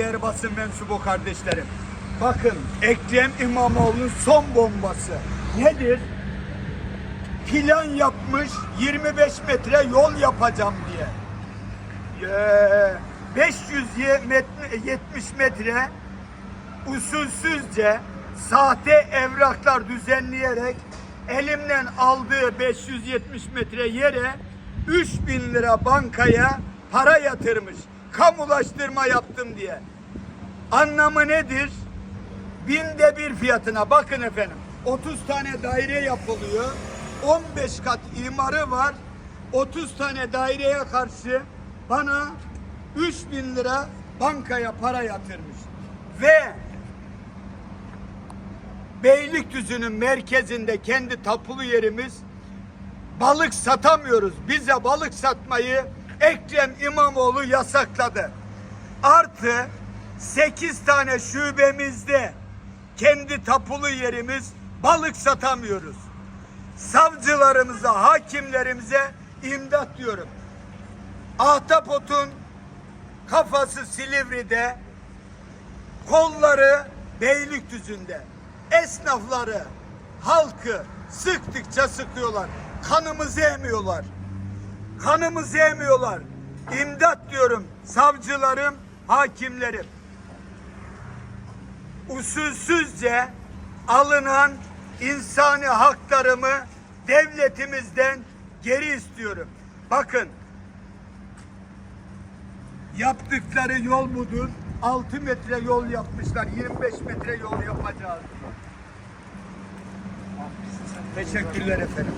Değerli basın mensubu kardeşlerim. Bakın Ekrem İmamoğlu'nun son bombası. Nedir? Plan yapmış 25 metre yol yapacağım diye. Ee, 570 metre usulsüzce sahte evraklar düzenleyerek elimden aldığı 570 metre yere 3000 lira bankaya para yatırmış. Kamulaştırma yaptım diye. Anlamı nedir? Binde bir fiyatına bakın efendim. 30 tane daire yapılıyor. 15 kat imarı var. 30 tane daireye karşı bana 3000 lira bankaya para yatırmış. Ve Beylikdüzü'nün merkezinde kendi tapulu yerimiz balık satamıyoruz. Bize balık satmayı Ekrem İmamoğlu yasakladı. Artı 8 tane şubemizde kendi tapulu yerimiz balık satamıyoruz. Savcılarımıza, hakimlerimize imdat diyorum. Ahtapotun kafası Silivri'de, kolları Beylikdüzü'nde. Esnafları, halkı sıktıkça sıkıyorlar. Kanımızı emiyorlar. Kanımızı emiyorlar. İmdat diyorum savcılarım, hakimlerim. Usulsüzce alınan insani haklarımı devletimizden geri istiyorum. Bakın yaptıkları yol budur. 6 metre yol yapmışlar. 25 metre yol yapacağız. Teşekkürler efendim.